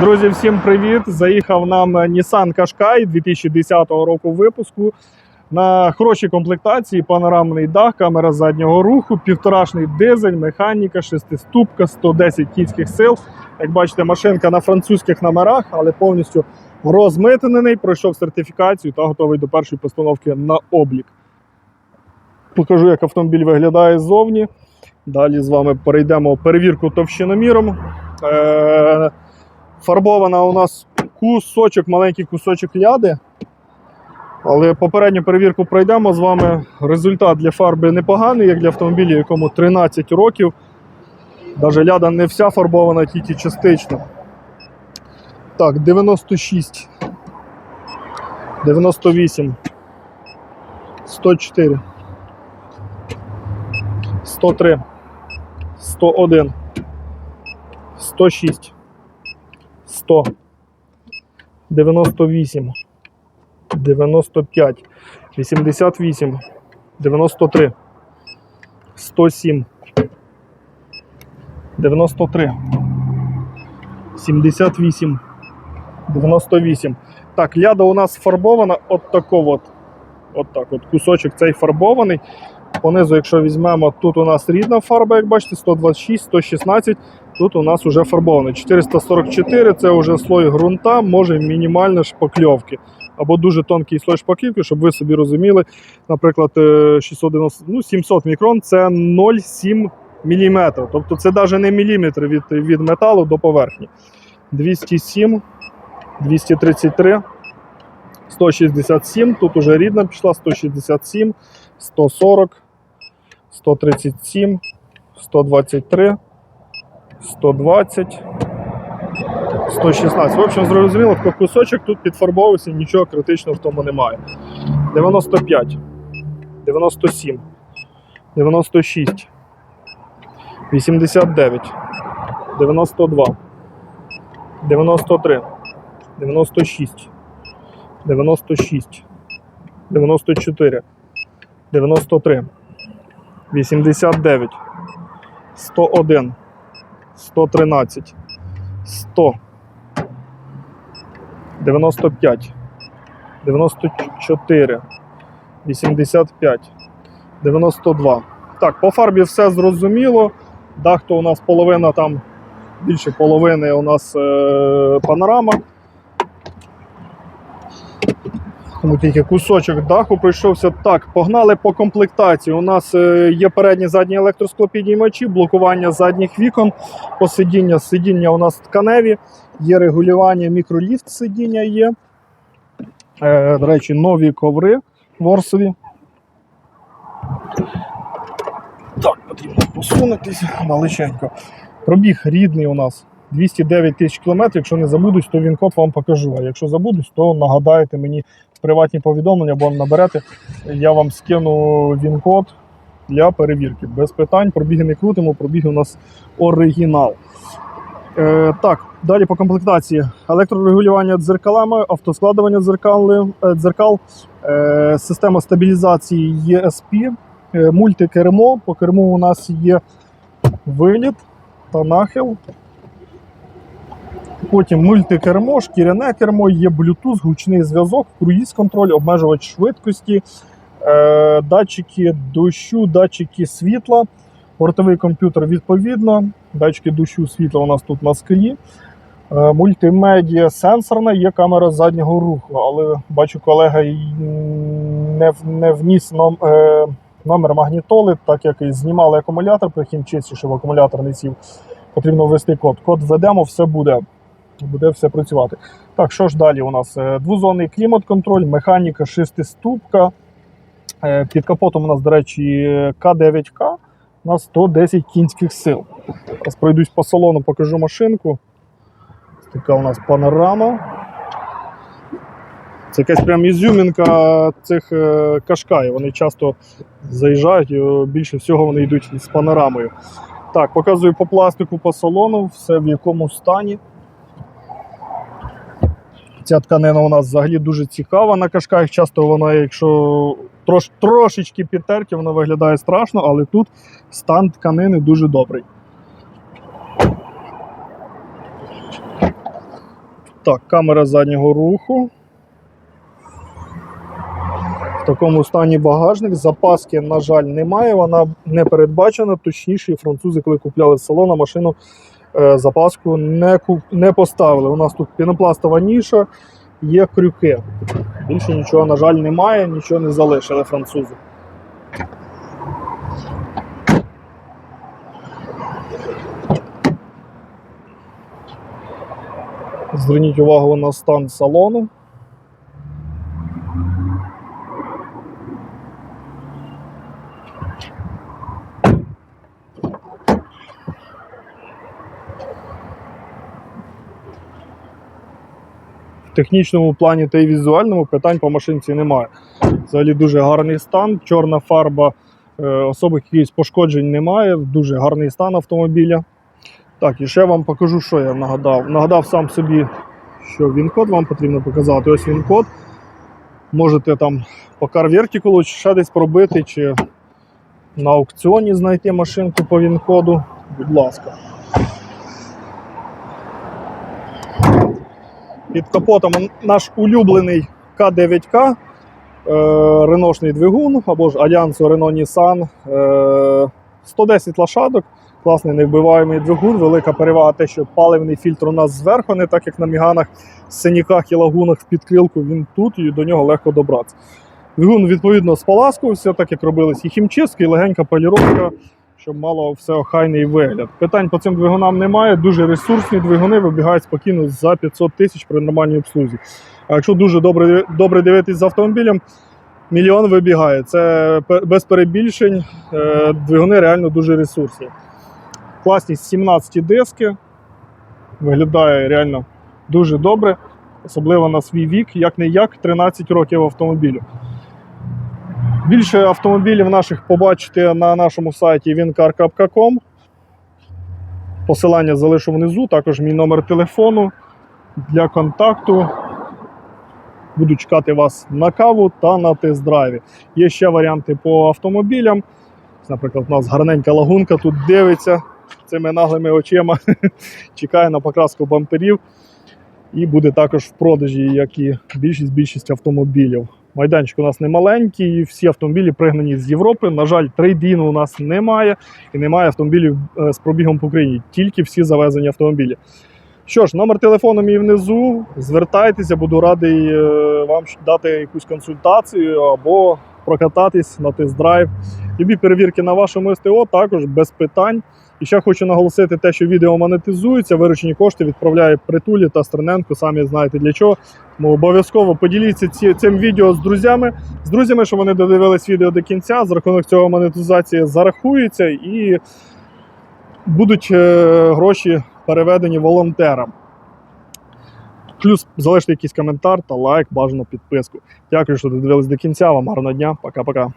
Друзі, всім привіт! Заїхав нам Nissan Qashqai 2010 року випуску. На хорошій комплектації, панорамний дах, камера заднього руху, півторашний дизель, механіка, шестиступка, 110 кінських сил. Як бачите, машинка на французьких номерах, але повністю розмитнений, пройшов сертифікацію та готовий до першої постановки на облік. Покажу, як автомобіль виглядає ззовні. Далі з вами перейдемо перевірку товщиноміром. Е- Фарбована у нас кусочок, маленький кусочок ляди. Але попередню перевірку пройдемо з вами. Результат для фарби непоганий, як для автомобіля, якому 13 років. Навіть ляда не вся фарбована, тільки частично. Так, 96. 98. 104. 103. 101. 106. 100, 98, 95, 88, 93, 107, 93, 78, 98. Так, ляда у нас фарбована от тако от. От так от. Кусочок цей фарбований. Понизу, якщо візьмемо, тут у нас рідна фарба, як бачите, 126, 116. Тут у нас вже фарбовано. 444 це вже слой ґрунта, може мінімальна шпакльовки. Або дуже тонкий слой шпаклівки, щоб ви собі розуміли. Наприклад, е, 690, ну, 700 мікрон це 0,7 мм. Тобто це навіть не міліметр від, від металу до поверхні. 207, 233, 167. Тут уже рідна пішла, 167, 140, 137, 123. 120, 116. В общем, зрозуміло, такий кусочок тут підфарбовувався, нічого критичного в тому немає. 95, 97, 96, 89, 92, 93, 96, 96, 94, 93, 89, 101. 113, 100, 95, 94, 85, 92. Так, по фарбі все зрозуміло. Дах то у нас половина там, більше половини у нас е- панорама. Тому тільки кусочок даху пройшовся. Так, погнали по комплектації. У нас е, є передні задні електросклопідіймачі, блокування задніх вікон, посидіння. Сидіння у нас тканеві, є регулювання, мікроліфт сидіння є. Е, До речі, нові коври ворсові. Так, потрібно посунутися далеченько. Пробіг рідний у нас 209 тисяч кілометрів. Якщо не забудусь, то він код вам покажу. А якщо забудусь, то нагадаєте мені приватні повідомлення або наберете. Я вам скину він-код для перевірки. Без питань, пробіги не крутимо, пробіги у нас оригінал. Е, так, далі по комплектації. Електрорегулювання дзеркалами, автоскладування дзеркали, е, дзеркал, е, система стабілізації ESP, е, мультикермо. По керму у нас є виліт та нахил. Потім мультикермо, шкіряне кермо, є Bluetooth, гучний зв'язок, круїз-контроль, обмежувач швидкості, е, датчики дощу, датчики світла, бортовий комп'ютер відповідно, датчики дощу, світла у нас тут на склі. Е, мультимедіа сенсорна, є камера заднього руху, але бачу, колега не, не вніс ном, е, номер магнітоли, так як і знімали акумулятор при хімчисті, щоб акумулятор не сів. Потрібно ввести код. Код введемо, все буде буде все працювати. Так, що ж далі у нас? Е, Двозонний клімат-контроль, механіка шестиступка. Е, Під капотом у нас, до речі, К9К. У нас 110 кінських сил. Зараз пройдусь по салону, покажу машинку. Така у нас панорама. Це якась прям ізюмінка цих е, кашкай. Вони часто заїжджають, і більше всього вони йдуть з панорамою. Так, показую по пластику по салону, все в якому стані. Ця тканина у нас взагалі дуже цікава на кашках. Часто вона, якщо трош, трошечки підтерті, вона виглядає страшно, але тут стан тканини дуже добрий. Так, камера заднього руху. В такому стані багажник. Запаски, на жаль, немає. Вона не передбачена. Точніше, французи, коли купляли з салона машину, запаску не, не поставили. У нас тут пінопластова ніша, є крюки. Більше нічого, на жаль, немає, нічого не залишили французи. Зверніть увагу на стан салону. Технічному плані та й візуальному питань по машинці немає. Взагалі дуже гарний стан, чорна фарба, е, особих якихось пошкоджень немає, дуже гарний стан автомобіля. Так, і ще вам покажу, що я нагадав. Нагадав сам собі, що він-код вам потрібно показати. Ось він-код. Можете там по Vertical чи ще десь пробити, чи на аукціоні знайти машинку по він-коду. Будь ласка. Під капотом наш улюблений К9К, е, реношний двигун або ж Альянсу Nissan. Е, 110 лошадок, класний невбиваємий двигун. Велика перевага те, що паливний фільтр у нас зверху, не так як на міганах, синяках і лагунах в підкрилку. Він тут і до нього легко добратися. Двигун відповідно споласкувався, так як робились і хімчистки, і легенька поліровка, щоб мало все охайний вигляд. Питань по цим двигунам немає. Дуже ресурсні двигуни вибігають спокійно за 500 тисяч при нормальній обслузі. А якщо дуже добре, добре дивитись з автомобілем, мільйон вибігає. Це без перебільшень. Е, Двигуни реально дуже ресурсні. Класність 17 диски. Виглядає реально дуже добре, особливо на свій вік, як не як 13 років автомобілю. Більше автомобілів наших побачите на нашому сайті wincar.com. Посилання залишу внизу, також мій номер телефону для контакту. Буду чекати вас на каву та на тест-драйві. Є ще варіанти по автомобілям. Наприклад, у нас гарненька лагунка тут дивиться цими наглими очима, чекає на покраску бамперів. І буде також в продажі, як і більшість більшість автомобілів. Майданчик у нас не маленький, всі автомобілі пригнані з Європи. На жаль, трейдіну у нас немає і немає автомобілів е, з пробігом по Україні, тільки всі завезені автомобілі. Що ж, номер телефону мій внизу. Звертайтеся, буду радий е, вам дати якусь консультацію або прокататись на тест-драйв. Любі перевірки на вашому СТО також без питань. І ще хочу наголосити те, що відео монетизується, виручені кошти відправляє притулі та Стерненко, самі знаєте для чого. Тому обов'язково поділіться ці, цим відео з друзями, з друзями, щоб вони додивились відео до кінця. За рахунок цього монетизація зарахується і будуть е, гроші переведені волонтерам. Плюс залиште якийсь коментар та лайк, бажано підписку. Дякую, що додивились до кінця. Вам гарного дня. Пока-пока.